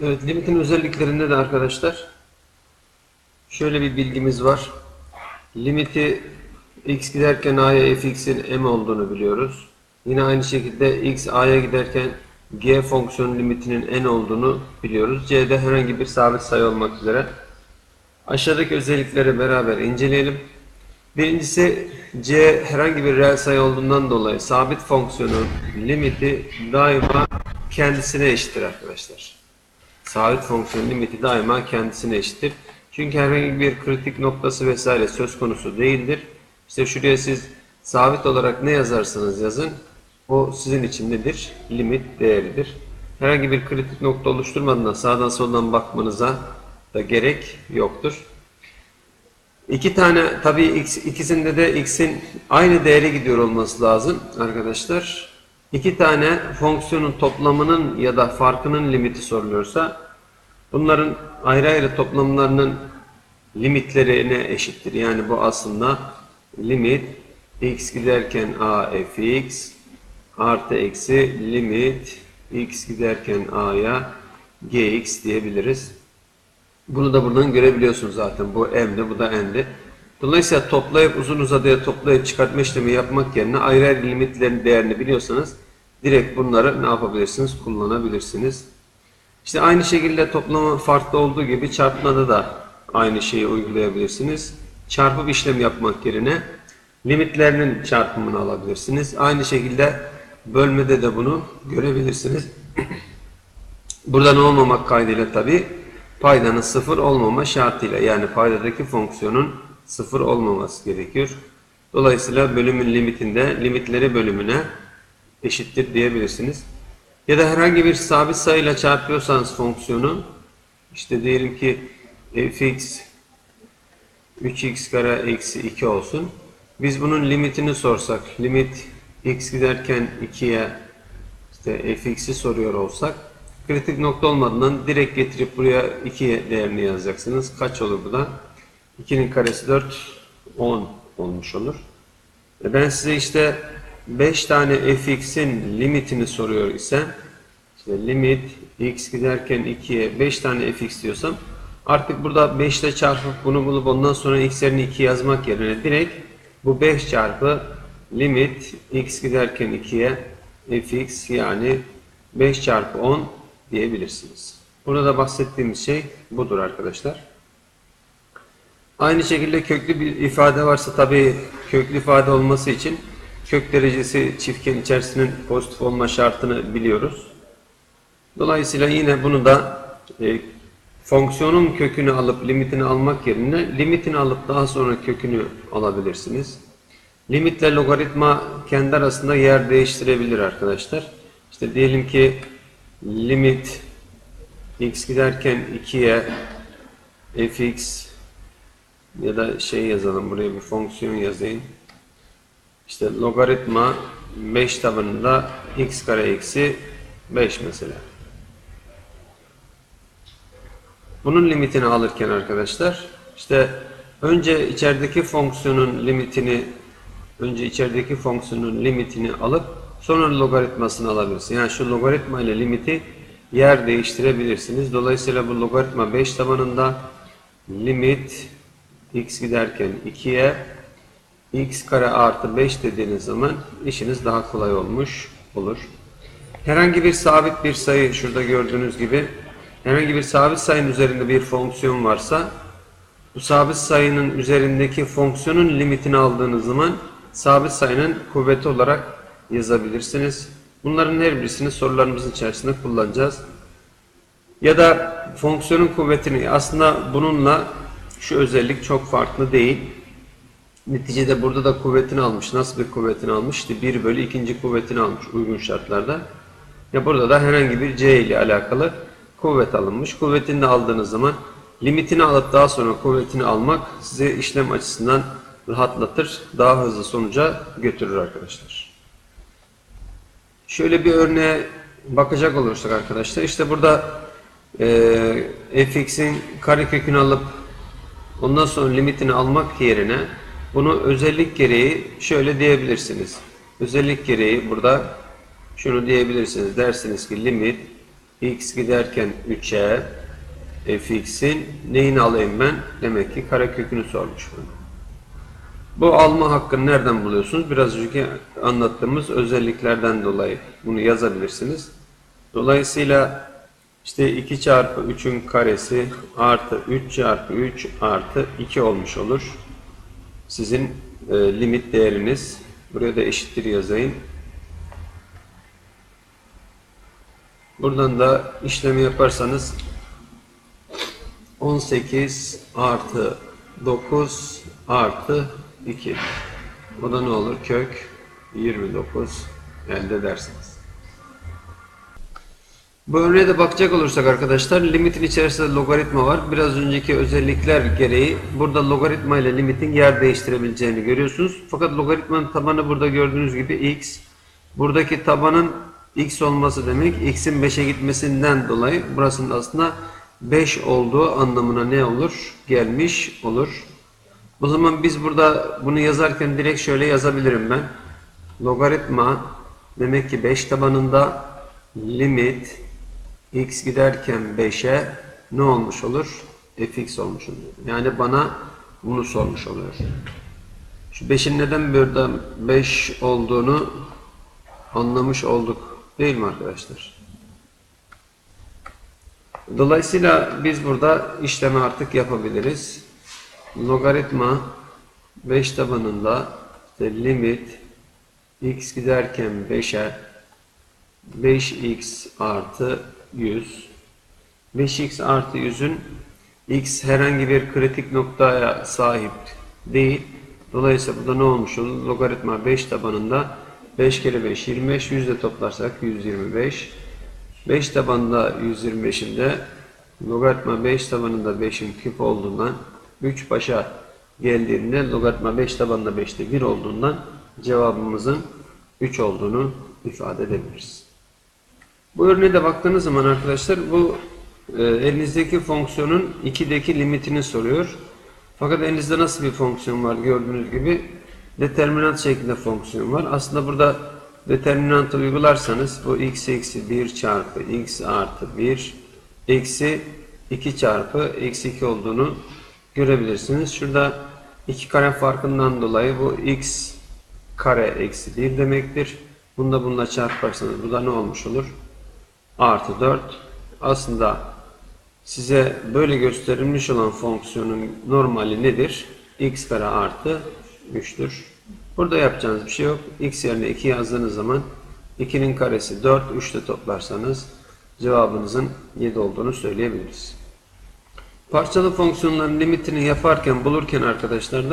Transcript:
Evet, limitin özelliklerinde de arkadaşlar şöyle bir bilgimiz var. Limiti x giderken a'ya fx'in m olduğunu biliyoruz. Yine aynı şekilde x a'ya giderken g fonksiyon limitinin n olduğunu biliyoruz. c'de herhangi bir sabit sayı olmak üzere. Aşağıdaki özellikleri beraber inceleyelim. Birincisi c herhangi bir reel sayı olduğundan dolayı sabit fonksiyonun limiti daima kendisine eşittir arkadaşlar. Sabit fonksiyon limiti daima kendisine eşittir. Çünkü herhangi bir kritik noktası vesaire söz konusu değildir. İşte şuraya siz sabit olarak ne yazarsanız yazın o sizin için nedir? Limit değeridir. Herhangi bir kritik nokta oluşturmadan sağdan soldan bakmanıza da gerek yoktur. İki tane tabii ikisinde de x'in aynı değere gidiyor olması lazım arkadaşlar. İki tane fonksiyonun toplamının ya da farkının limiti soruluyorsa bunların ayrı ayrı toplamlarının limitlerine eşittir. Yani bu aslında limit x giderken a fx artı eksi limit x giderken a'ya gx diyebiliriz. Bunu da buradan görebiliyorsunuz zaten. Bu m'di, bu da n'di. Dolayısıyla toplayıp uzun uzadıya toplayıp çıkartma işlemi yapmak yerine ayrı ayrı limitlerin değerini biliyorsanız direkt bunları ne yapabilirsiniz? Kullanabilirsiniz. İşte aynı şekilde toplamı farklı olduğu gibi çarpmada da aynı şeyi uygulayabilirsiniz. Çarpıp işlem yapmak yerine limitlerinin çarpımını alabilirsiniz. Aynı şekilde bölmede de bunu görebilirsiniz. Buradan olmamak kaydıyla tabi paydanın sıfır olmama şartıyla yani paydadaki fonksiyonun sıfır olmaması gerekiyor. Dolayısıyla bölümün limitinde limitleri bölümüne eşittir diyebilirsiniz. Ya da herhangi bir sabit sayıyla çarpıyorsanız fonksiyonu işte diyelim ki fx 3x kare eksi 2 olsun. Biz bunun limitini sorsak limit x giderken 2'ye işte fx'i soruyor olsak kritik nokta olmadan direkt getirip buraya 2 değerini yazacaksınız. Kaç olur bu da? 2'nin karesi 4 10 olmuş olur. E ben size işte 5 tane fx'in limitini soruyor ise işte limit x giderken 2'ye 5 tane fx diyorsam artık burada 5 ile çarpıp bunu bulup ondan sonra x yerine 2 yazmak yerine direkt bu 5 çarpı limit x giderken 2'ye fx yani 5 çarpı 10 diyebilirsiniz. Burada bahsettiğimiz şey budur arkadaşlar. Aynı şekilde köklü bir ifade varsa tabi köklü ifade olması için kök derecesi çiftgen içerisinin pozitif olma şartını biliyoruz. Dolayısıyla yine bunu da e, fonksiyonun kökünü alıp limitini almak yerine limitini alıp daha sonra kökünü alabilirsiniz. Limitle logaritma kendi arasında yer değiştirebilir arkadaşlar. İşte diyelim ki limit x giderken 2'ye fx ya da şey yazalım buraya bir fonksiyon yazayım. İşte logaritma 5 tabanında x kare eksi 5 mesela. Bunun limitini alırken arkadaşlar işte önce içerideki fonksiyonun limitini önce içerideki fonksiyonun limitini alıp sonra logaritmasını alabilirsiniz. Yani şu logaritma ile limiti yer değiştirebilirsiniz. Dolayısıyla bu logaritma 5 tabanında limit x giderken 2'ye x kare artı 5 dediğiniz zaman işiniz daha kolay olmuş olur. Herhangi bir sabit bir sayı şurada gördüğünüz gibi herhangi bir sabit sayının üzerinde bir fonksiyon varsa bu sabit sayının üzerindeki fonksiyonun limitini aldığınız zaman sabit sayının kuvveti olarak yazabilirsiniz. Bunların her birisini sorularımızın içerisinde kullanacağız. Ya da fonksiyonun kuvvetini aslında bununla şu özellik çok farklı değil. Neticede burada da kuvvetini almış. Nasıl bir kuvvetini almış? İşte 1 bölü ikinci kuvvetini almış uygun şartlarda. Ya burada da herhangi bir C ile alakalı kuvvet alınmış. Kuvvetini de aldığınız zaman limitini alıp daha sonra kuvvetini almak size işlem açısından rahatlatır. Daha hızlı sonuca götürür arkadaşlar. Şöyle bir örneğe bakacak olursak arkadaşlar. işte burada e, fx'in karekökünü alıp ondan sonra limitini almak yerine bunu özellik gereği şöyle diyebilirsiniz. Özellik gereği burada şunu diyebilirsiniz. Dersiniz ki limit x giderken 3'e fx'in neyini alayım ben? Demek ki karekökünü sormuş bana. Bu alma hakkını nereden buluyorsunuz? Biraz önceki anlattığımız özelliklerden dolayı bunu yazabilirsiniz. Dolayısıyla işte 2 çarpı 3'ün karesi artı 3 çarpı 3 artı 2 olmuş olur. Sizin e, limit değeriniz. Buraya da eşittir yazayım. Buradan da işlemi yaparsanız 18 artı 9 artı 2. O da ne olur? Kök 29 elde edersiniz. Bu örneğe de bakacak olursak arkadaşlar limitin içerisinde logaritma var. Biraz önceki özellikler gereği burada logaritma ile limitin yer değiştirebileceğini görüyorsunuz. Fakat logaritmanın tabanı burada gördüğünüz gibi x. Buradaki tabanın x olması demek x'in 5'e gitmesinden dolayı burasının aslında 5 olduğu anlamına ne olur? Gelmiş olur. O zaman biz burada bunu yazarken direkt şöyle yazabilirim ben. Logaritma demek ki 5 tabanında limit x giderken 5'e ne olmuş olur? fx olmuş oluyor. Yani bana bunu sormuş oluyor. Şu 5'in neden burada 5 olduğunu anlamış olduk. Değil mi arkadaşlar? Dolayısıyla biz burada işlemi artık yapabiliriz. Logaritma 5 tabanında işte limit x giderken 5'e 5x artı 100 5x artı 100'ün x herhangi bir kritik noktaya sahip değil. Dolayısıyla burada ne olmuş olur? Logaritma 5 tabanında 5 kere 5 25 yüzde toplarsak 125 5 tabanında 125'in de logaritma 5 tabanında 5'in küp olduğundan 3 başa geldiğinde logaritma 5 tabanında 5'te 1 olduğundan cevabımızın 3 olduğunu ifade edebiliriz. Bu örneğe de baktığınız zaman arkadaşlar bu e, elinizdeki fonksiyonun 2'deki limitini soruyor. Fakat elinizde nasıl bir fonksiyon var gördüğünüz gibi determinant şeklinde fonksiyon var. Aslında burada determinantı uygularsanız bu x eksi 1 çarpı x artı 1 eksi 2 çarpı eksi 2 olduğunu görebilirsiniz. Şurada 2 kare farkından dolayı bu x kare eksi 1 demektir. Bunda bununla çarparsanız bu da ne olmuş olur? Artı 4. Aslında size böyle gösterilmiş olan fonksiyonun normali nedir? x kare artı 3'tür. Burada yapacağınız bir şey yok. x yerine 2 yazdığınız zaman 2'nin karesi 4, 3 ile toplarsanız cevabınızın 7 olduğunu söyleyebiliriz. Parçalı fonksiyonların limitini yaparken bulurken arkadaşlar da